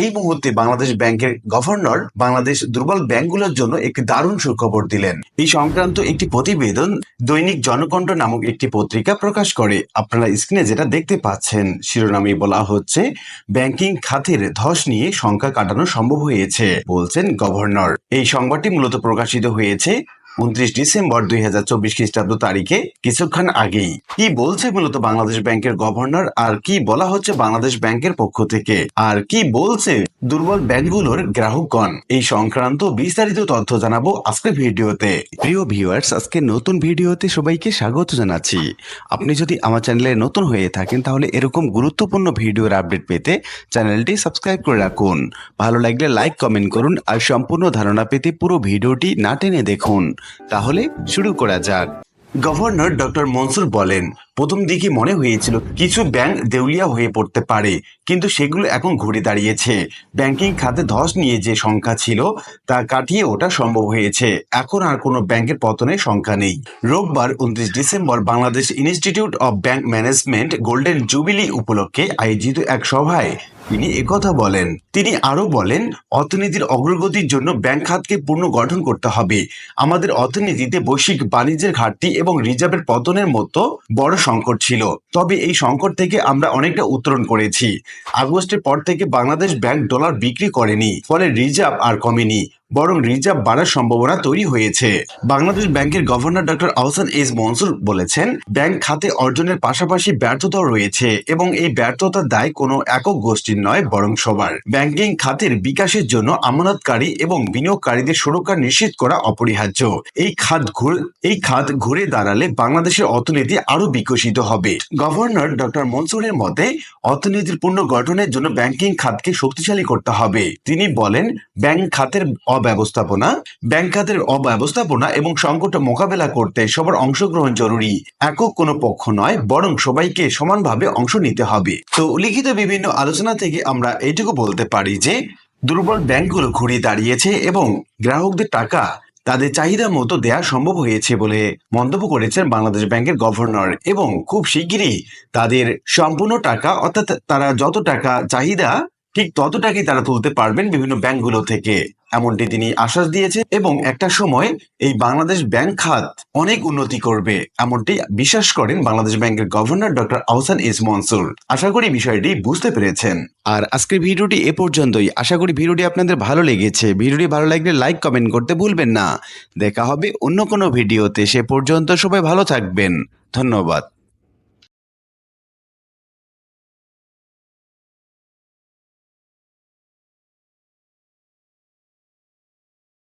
এই মুহূর্তে বাংলাদেশ ব্যাংকের গভর্নর বাংলাদেশ দুর্বল ব্যাংকগুলোর জন্য একটি দারুণ সুখবর দিলেন। এই সংক্রান্ত একটি প্রতিবেদন দৈনিক জনকণ্ঠ নামক একটি পত্রিকা প্রকাশ করে। আপনারা স্ক্রিনে যেটা দেখতে পাচ্ছেন শিরোনামে বলা হচ্ছে, ব্যাংকিং খাতের ধস নিয়ে সংখ্যা কাটানো সম্ভব হয়েছে, বলছেন গভর্নর। এই সংবাদটি মূলত প্রকাশিত হয়েছে উনত্রিশ ডিসেম্বর দুই হাজার চব্বিশ খ্রিস্টাব্দ তারিখে কিছুক্ষণ আগেই। কি বলছে মূলত বাংলাদেশ ব্যাংকের গভর্নর আর কি বলা হচ্ছে বাংলাদেশ ব্যাংকের পক্ষ থেকে? আর কি বলছে দুর্বল ব্যাংকগুলোর গ্রাহকগণ। এই সংক্রান্ত বিস্তারিত তথ্য জানাব আজকের ভিডিওতে। প্রিয় ভিউয়ার্স, আজকে নতুন ভিডিওতে সবাইকে স্বাগত জানাচ্ছি। আপনি যদি আমার চ্যানেলে নতুন হয়ে থাকেন, তাহলে এরকম গুরুত্বপূর্ণ ভিডিওর আপডেট পেতে চ্যানেলটি সাবস্ক্রাইব করে রাখুন। ভালো লাগলে লাইক, কমেন্ট করুন আর সম্পূর্ণ ধারণা পেতে পুরো ভিডিওটি না টেনে দেখুন। তাহলে শুরু করা যাক। গভর্নর ডক্টর মনসুর বলেন, প্রথম দিকে মনে হয়েছিল কিছু ব্যাংক দেউলিয়া হয়ে পড়তে পারে, কিন্তু সেগুলো এখন ঘুরে দাঁড়িয়েছে। ব্যাংকিং খাতে ধস নিয়ে যে সংখ্যা ছিল, তা কাটিয়ে ওটা সম্ভব হয়েছে। এখন আর কোনো ব্যাংকের পতনের সংখ্যা নেই। রোববার উনত্রিশ December Bangladesh Institute of Bank Management golden jubilee উপলক্ষে আয়োজিত এক সভায় তিনি একথা বলেন। তিনি আরও বলেন, অর্থনীতির অগ্রগতির জন্য ব্যাংক খাতকে পুনর্গঠন করতে হবে। আমাদের অর্থনীতিতে বৈশ্বিক বাণিজ্যের ঘাটতি এবং রিজার্ভের পতনের মতো বড় সংকট ছিল। তবে এই সংকট থেকে আমরা অনেকটা উত্তরণ করেছি। আগস্টের পর থেকে বাংলাদেশ ব্যাংক ডলার বিক্রি করেনি, ফলে রিজার্ভ আর কমেনি। বরং রিজার্ভ বাড়ার সম্ভাবনা তৈরি হয়েছে। বাংলাদেশ ব্যাংকের governor doctor Ahsan S Mansur বলেছেন, ব্যাংক খাতে অর্জনের পাশাপাশি ব্যর্থতাও রয়েছে এবং এই ব্যর্থতার দায় কোনো একক গোষ্ঠীর নয়, বরং সবার। ব্যাংকিং খাতের বিকাশের জন্য আমানতকারী এবং বিনিয়োগকারীদের সুরক্ষা নিশ্চিত করা অপরিহার্য। এই খাত এই খাত ঘুরে দাঁড়ালে বাংলাদেশের অর্থনীতি আরও বিকশিত হবে। গভর্নর ডক্টর মনসুরের মতে, অর্থনীতির পূর্ণ গঠনের জন্য ব্যাংকিং খাতকে শক্তিশালী করতে হবে। তিনি বলেন, ব্যাংক খাতের অব্যবস্থাপনা ব্যাংক খাতের অব্যবস্থাপনা এবং সংকট মোকাবেলা করতে সবার অংশগ্রহণ জরুরি। একক কোনো পক্ষ নয়, বরং সবাইকে সমানভাবে অংশ নিতে হবে। তো লিখিত বিভিন্ন আলোচনা থেকে আমরা এইটুকু বলতে পারি যে, দুর্বল ব্যাংকগুলো ঘুরে দাঁড়িয়েছে এবং গ্রাহকদের টাকা তাদের চাহিদা মতো দেয়া সম্ভব হয়েছে বলে মন্তব্য করেছেন বাংলাদেশ ব্যাংকের গভর্নর এবং খুব শিগগিরই তাদের সম্পূর্ণ টাকা, অর্থাৎ তারা যত টাকা চাহিদা ঠিক তত তারা তুলতে পারবেন বিভিন্ন ব্যাংকগুলো থেকে। এমনটি তিনি আশ্বাস দিয়েছে এবং একটা সময় এই বাংলাদেশ ব্যাংক খাত অনেক উন্নতি করবে, এমনটি বিশ্বাস করেন বাংলাদেশ ব্যাংকের governor doctor Ahsan S Mansur. আশা করি বিষয়টি বুঝতে পেরেছেন। আর আজকের ভিডিওটি এ পর্যন্তই। আশা করি ভিডিওটি আপনাদের ভালো লেগেছে। ভিডিওটি ভালো লাগলে লাইক, কমেন্ট করতে ভুলবেন না। দেখা হবে অন্য কোনো ভিডিওতে। সে পর্যন্ত সবাই ভালো থাকবেন। ধন্যবাদ।